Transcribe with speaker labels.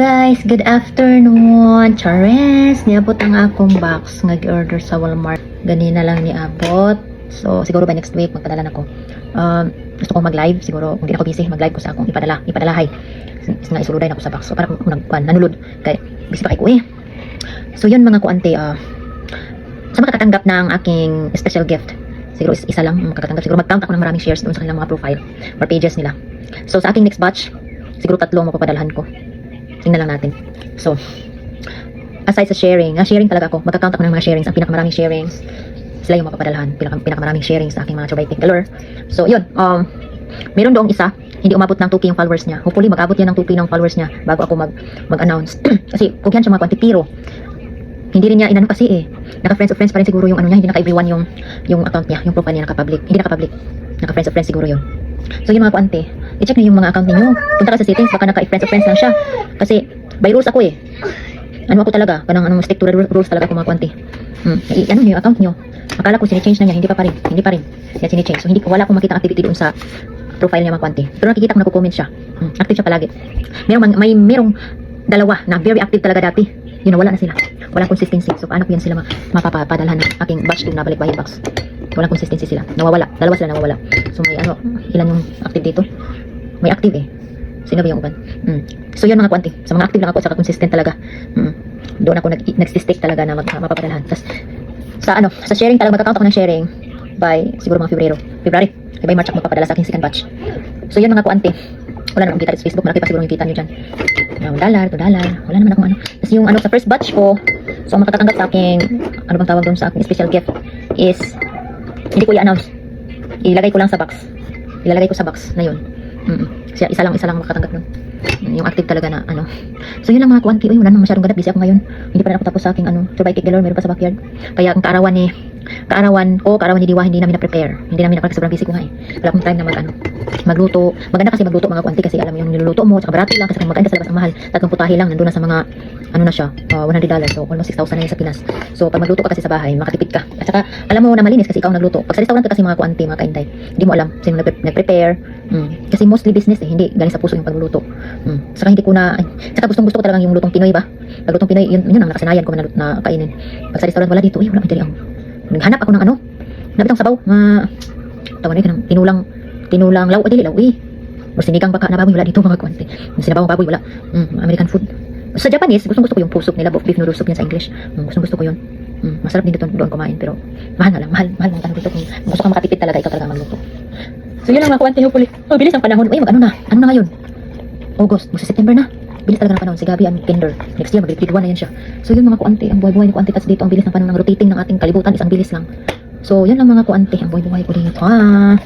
Speaker 1: guys, good afternoon. Chares, niabot ang akong box nga order sa Walmart. Ganina lang niabot. So, siguro by next week magpadala na ko. Um, gusto kong mag-live, siguro kung di ako busy, mag-live ko sa akong ipadala, ipadalahay. Nga isuluday na ako sa box. So, para kung nagkuhan, nanulod. Kay, busy pa kay ko eh. So, yun mga kuante, ah, sa makakatanggap ng aking special gift, siguro is- isa lang ang makakatanggap. Siguro mag-count ako ng maraming shares doon sa kanilang mga profile or pages nila. So, sa aking next batch, siguro tatlo ang mapapadalhan ko. Tingnan lang natin. So, aside sa sharing, ah, sharing talaga ako. Magka-count ako ng mga sharings. Ang pinakamaraming sharings, sila yung mapapadalhan. Pinaka, pinakamaraming sharings sa aking mga Chobaitic Galore. So, yun. Um, meron doong isa, hindi umabot ng 2K yung followers niya. Hopefully, mag-abot yan ng 2K ng followers niya bago ako mag, mag-announce. kasi, kung yan siya mga kwantipiro, hindi rin niya inano kasi eh. Naka friends of friends pa rin siguro yung ano niya, hindi naka everyone yung yung account niya, yung profile niya naka public. Hindi naka public. Naka friends of friends siguro yun. So yung mga kuante, i-check niyo yung mga account niyo. Punta ka sa settings, baka naka friends of friends lang siya. Kasi by rules ako eh. Ano ako talaga, kanang anong stick to the ru- rules talaga ako mga kuante. Hmm, i- ano niyo account niyo. Akala ko sinechange na niya, hindi pa pa rin. Hindi pa rin. Yan sinechange. So hindi wala akong makita activity doon sa profile niya mga kuante. Pero nakikita ko nagko-comment siya. Hmm, active siya palagi. Merong may merong dalawa na very active talaga dati. Yun wala na sila. Walang consistency. So paano ko yan sila ma- mapapadalhan ng aking batch 2 na balik bahay box. Walang consistency sila. Nawawala. Dalawa sila nawawala. So may ano, ilan yung active dito? May active eh. Sino ba yung uban? Mm. So yun mga kwanti. Sa mga active lang ako at saka consistent talaga. Mm. Doon ako nag nagsistick talaga na mag, mapapadalhan. Tapos sa ano, sa sharing talaga magka-count ako ng sharing by siguro mga Febrero. February. By March ako mapapadala sa aking second batch. So yun mga kuante. Wala naman akong kita sa Facebook. Malaki pa siguro yung kita nyo dyan. Yung dollar, to dollar. Wala naman akong ano. Tapos yung ano sa first batch ko, so ang makakatanggap sa aking, ano bang tawag doon sa aking special gift is, hindi ko i-announce. Ilagay ko lang sa box. Ilalagay ko sa box na yun. Siya, isa lang, isa lang makakatanggap nun. Mm, Yung active talaga na ano. So yun lang mga kuanti. Uy, wala namang masyadong ganap. Busy ako ngayon. Hindi pa rin ako tapos sa aking ano, Turbike Galore. Meron pa sa backyard. Kaya ang kaarawan ni, kaarawan ko, kaarawan ni Diwa, hindi namin na-prepare. Hindi namin na-prepare. Sobrang busy ko nga eh. Wala akong time na mag ano, magluto. Maganda kasi magluto mga kuanti kasi alam mo yung niluluto mo, tsaka barato lang kasi maganda sa labas ang mahal. Tatlong putahe lang, nandun na sa mga, ano na siya, uh, $100. So, almost 6,000 na yun sa Pinas. So, pag magluto ka kasi sa bahay, makatipid ka. At saka, alam mo na malinis kasi ikaw nagluto. Pag sa restaurant ka kasi mga kuanti, mga kaintay, hindi mo alam sino nagpre- nag-prepare. Mm. Kasi mostly business eh, hindi galing sa puso yung pagluluto. Mm. Saka hindi ko na, ay, saka gustong gusto ko talagang yung lutong Pinoy ba? Pag lutong Pinoy, yun, yun ang nakasanayan ko na, na kainin. Pag sa restaurant, wala dito, eh, wala, dali ang, naghanap ako ng ano, nabitang sabaw, nga, tawag na yun, ng tinulang, tinulang law, o dili law, eh. O sinigang baka na baboy, wala dito mga kuwante. Sinabawang baboy, wala. Mm, American food. Sa Japanese, gustong gusto ko yung pusok nila, beef noodle soup yan sa English. Mm, gustong gusto ko yun. Mm, masarap din dito doon kumain, pero mahal nga lang, mahal, mahal ng ano dito. Kung gusto ka makatipid talaga, ikaw talaga magluto. So yun ang mga kuwante, hopefully. Oh, bilis ang panahon. Uy, mag ano na, ano na ngayon? August, magsa September na. Bilis talaga ng panahon. Si Gabi ang kinder. Next year, mag-grade 1 na yan siya. So yun mga kuante, ang buhay-buhay ng kuante tas dito, ang bilis ng panahon ng rotating ng ating kalibutan, isang bilis lang. So yun lang mga kuante, ang buhay-buhay ko dito. Ah.